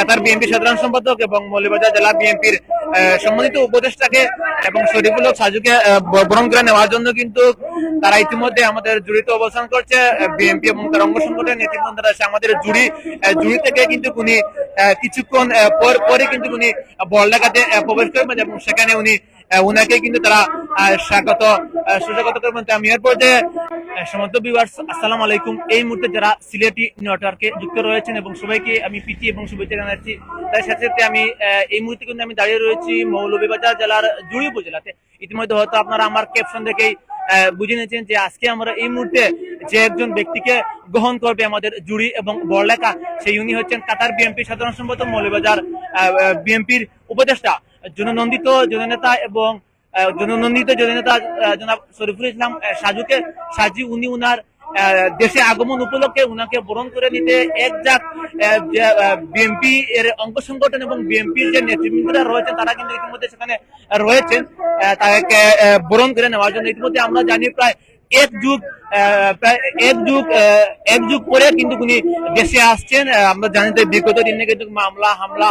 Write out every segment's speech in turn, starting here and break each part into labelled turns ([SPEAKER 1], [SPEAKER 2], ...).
[SPEAKER 1] কাতার BNP সাধারণ সম্পাদক এবং মৌলভীবাজার জেলা বিএনপির সম্মানিত উপদেষ্টাকে এবং শরীফুল সাজুকে বরণ করে নেওয়ার জন্য কিন্তু তারা ইতিমধ্যে আমাদের জুড়িতে অবস্থান করছে। বিএনপি এবং তার অঙ্গ সংগঠনের নেতৃবৃন্দরা এসে আমাদের জুড়ি জুড়ি থেকে কিন্তু উনি কিছুক্ষণ পর পরে কিন্তু উনি আহ, প্রবেশ করবেন এবং সেখানে উনি উনাকে কিন্তু তারা স্বাগত সুস্বাগত করবেন আমি এর পর্যায়ে আহ, সমস্ত ভিউয়ার্স আসসালামু আলাইকুম। এই মুহূর্তে যারা সিলেটি নেটওয়ার্কে যুক্ত রয়েছেন এবং সবাইকে আমি পিটি এবং শুভেচ্ছা জানাচ্ছি তার সাথে সাথে আমি এই মুহূর্তে কিন্তু আমি দাঁড়িয়ে রয়েছি মৌলভীবাজার জেলার জুড়ি উপজেলাতে। ইতিমধ্যে হয়তো আপনারা আমার ক্যাপশন দেখেই বুঝে নিয়েছেন যে আজকে আমরা এই মুহূর্তে যে একজন ব্যক্তিকে গ্রহণ করবে আমাদের জুড়ি এবং বড়লেখা সেই উনি হচ্ছেন কাতার বিএনপি সাধারণ সম্পাদক মৌলভীবাজার বিএনপির উপদেষ্টা জননন্দিত জননেতা এবং জননন্দিত জননেতা জনাব শরীফুল ইসলাম সাজুকে সাজি উনি উনার দেশে আগমন উপলক্ষে উনাকে বরণ করে নিতে এক যাক বিএনপি এর অঙ্গ সংগঠন এবং বিএনপির যে নেতৃবৃন্দরা রয়েছেন, তারা কিন্তু ইতিমধ্যে সেখানে রয়েছেন। তাকে বরণ করে নেওয়ার জন্য ইতিমধ্যে আমরা জানি প্রায় এক যুগ এক যুগ এক যুগ পরে কিন্তু উনি দেশে আসছেন। আমরা জানি যে বিগত দিনে কিন্তু মামলা, হামলা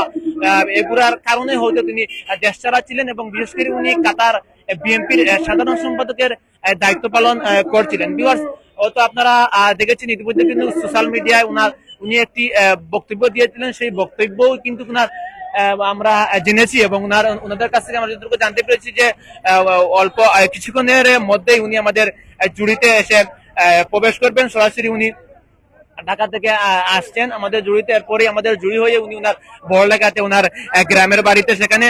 [SPEAKER 1] এগুলার কারণে হয়তো তিনি দেশ চালাচ্ছিলেন এবং বিশেষ করে উনি কাতার বিএনপির সাধারণ সম্পাদকের দায়িত্ব পালন করছিলেন। বিভার্স হয়তো আপনারা দেখেছেন ইতিমধ্যে কিন্তু সোশ্যাল মিডিয়ায় উনার, উনি একটি বক্তব্য দিয়েছিলেন। সেই বক্তব্যও কিন্তু উনার আমরা জেনেছি এবং উনার ওনাদের কাছ থেকে আমরা যতটুকু জানতে পেরেছি যে অল্প কিছুক্ষণের মধ্যেই উনি আমাদের জুড়িতে এসে প্রবেশ করবেন। সরাসরি উনি ঢাকা থেকে আসছেন আমাদের জুড়িতে। এরপরে আমাদের জুড়ি হয়ে উনি ওনার বড়লেখাতে উনার আহ, গ্রামের বাড়িতে সেখানে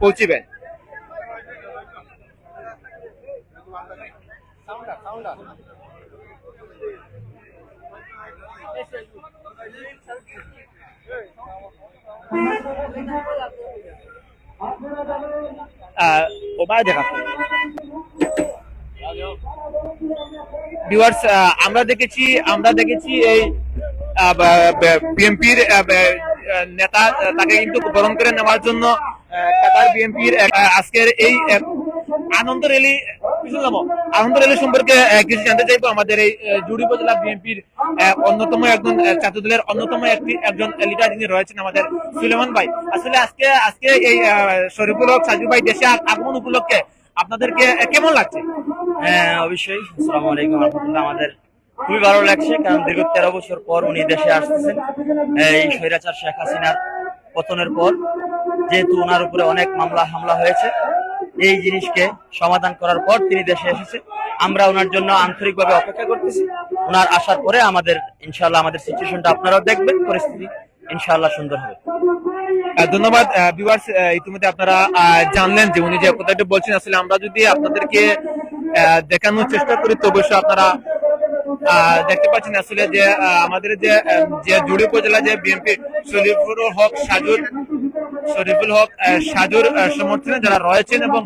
[SPEAKER 1] পৌঁছিবেন। আহ, ওপারে আমরা দেখেছি আমরা দেখেছি এই বিএনপির নেতা তাকে কিন্তু বরণ করে নেওয়ার জন্য বিএনপির আজকের এই আনন্দ পিছনে যাব। আনন্দ র্যালি সম্পর্কে কিছু জানতে চাইব। আমাদের এই জুড়ি উপজেলা বিএনপির অন্যতম একজন ছাত্র অন্যতম একটি, একজন লিডার যিনি রয়েছেন আমাদের সুলেমান ভাই। আসলে আজকে আজকে এই শরীফুল সাজু ভাই দেশে আগমন উপলক্ষে আপনাদেরকে কেমন লাগছে?
[SPEAKER 2] হ্যাঁ অবশ্যই। আলাইকুম আমাদের খুবই ভালো লাগছে, কারণ দীর্ঘ তেরো বছর পর উনি দেশে আসতেছেন। এই স্বৈরাচার শেখ হাসিনার পতনের পর যেহেতু ওনার উপরে অনেক মামলা, হামলা হয়েছে এই জিনিসকে সমাধান করার পর তিনি দেশে এসেছে। আমরা ওনার জন্য আন্তরিকভাবে অপেক্ষা করতেছি। ওনার আসার পরে আমাদের ইনশাল্লাহ আমাদের সিচুয়েশনটা আপনারাও দেখবেন, পরিস্থিতি ইনশাল্লাহ সুন্দর হবে।
[SPEAKER 1] ধন্যবাদ ভিউয়ার্স ইতিমধ্যে আপনারা জানলেন যে উনি যে কথাটা বলছেন, আসলে আমরা যদি আপনাদেরকে দেখানোর চেষ্টা করি, তো অবশ্যই আপনারা দেখতে পাচ্ছেন আসলে যে আমাদের যে জুড়ি উপজেলা যে বিএনপি শরীফুল হক, সাজুর শরীফুল হক সাজুর সমর্থনে যারা রয়েছেন এবং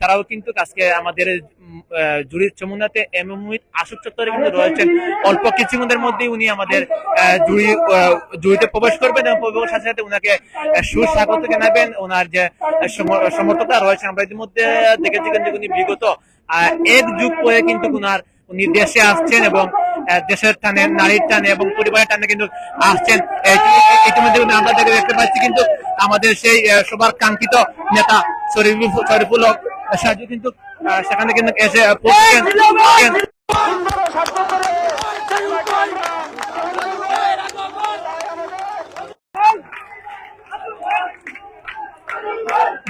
[SPEAKER 1] তারাও কিন্তু আজকে আমাদের আহ, জুড়ির চমুনাতে এম এম আসুক চত্বরে কিন্তু রয়েছেন। অল্প কিছুক্ষণের মধ্যেই উনি আমাদের আহ, জুড়ি জুড়িতে প্রবেশ করবেন এবং প্রবেশের সাথে সাথে উনাকে সুস্বাগত জানাবেন। ওনার যে সমর্থকরা রয়েছেন আমরা ইতিমধ্যে দেখেছি কিন্তু উনি বিগত এক যুগ পরে কিন্তু উনার উনি দেশে আসছেন এবং দেশের টানে নারীর টানে এবং পরিবারের টানে কিন্তু আসছেন। ইতিমধ্যে আমরা দেখে দেখতে পাচ্ছি কিন্তু আমাদের সেই সবার কাঙ্ক্ষিত নেতা শরীফুল হক সাজু কিন্তু সেখানে কিন্তু এসে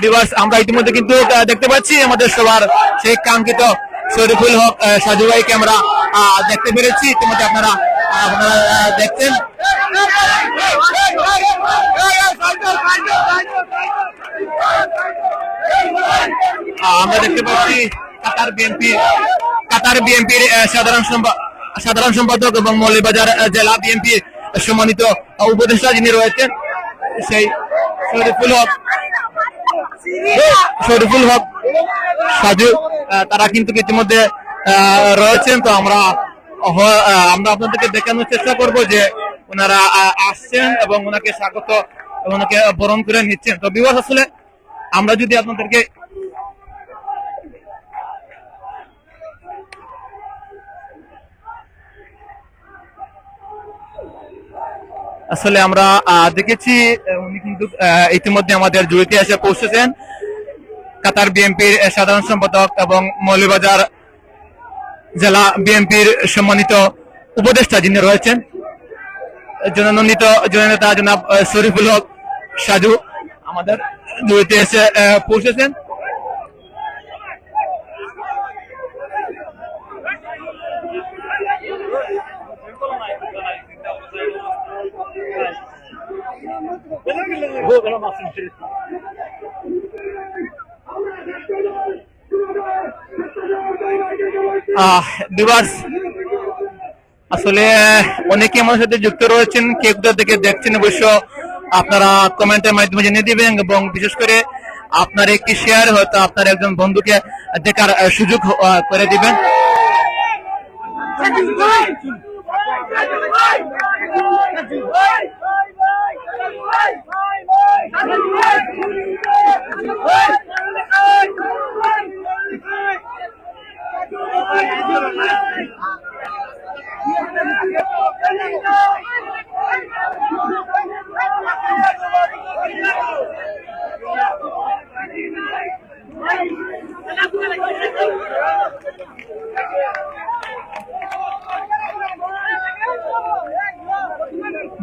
[SPEAKER 1] দিবস আমরা ইতিমধ্যে কিন্তু দেখতে পাচ্ছি আমাদের সবার সেই কাঙ্ক্ষিত শরীফুল হক আহ, সাজু ভাইকে আমরা আহ, দেখতে পেরেছি। ইতিমধ্যে আপনারা আপনারা দেখছেন। আমরা দেখতে পাচ্ছি কাতার বিএনপি কাতার বিএনপির সাধারণ সম্পা- সাধারণ সম্পাদক এবং মৌলভীবাজার আহ, জেলা বিএনপির সম্মানিত উপদেষ্টা যিনি রয়েছেন সেই শরীফুল হক। শরীফুল হক সাজু তারা কিন্তু ইতিমধ্যে রয়েছেন। তো আমরা আমরা আপনাদেরকে দেখানোর চেষ্টা করব যে ওনারা আসছেন এবং ওনাকে স্বাগত ওনাকে বরণ করে নিচ্ছেন। তো বিবাহ আসলে আমরা যদি আপনাদেরকে আসলে আমরা দেখেছি উনি কিন্তু ইতিমধ্যে আমাদের জুড়িতে এসে পৌঁছেছেন। কাতার বিএনপির সাধারণ সম্পাদক এবং মৌলভীবাজার জেলা বিএনপির সম্মানিত উপদেষ্টা যিনি রয়েছেন। জননন্দিত জননেতা জনাব শরীফুল হক সাজু আমাদের জুড়িতে এসে পৌঁছেছেন। আহ দিবাস আসলে অনেকে আমার সাথে যুক্ত রয়েছেন। কে কোথা থেকে দেখছেন, অবশ্য আপনারা কমেন্টের মাধ্যমে জেনে দিবেন এবং বিশেষ করে আপনার একটি শেয়ার হয়তো আপনার একজন বন্ধুকে দেখার সুযোগ করে দিবেন।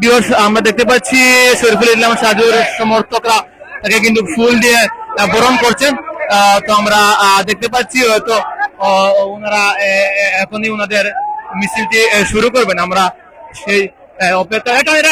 [SPEAKER 1] ভিউয়ার্স আমরা দেখতে পাচ্ছি শরীফুল ইসলাম সাজুর সমর্থকরা তাকে কিন্তু ফুল দিয়ে বরণ করছেন। তো আমরা দেখতে পাচ্ছি হয়তো ওনারা এখনই ওনাদের মিছিলটি শুরু করবেন। আমরা সেই অপেক্ষা এটা, এটা,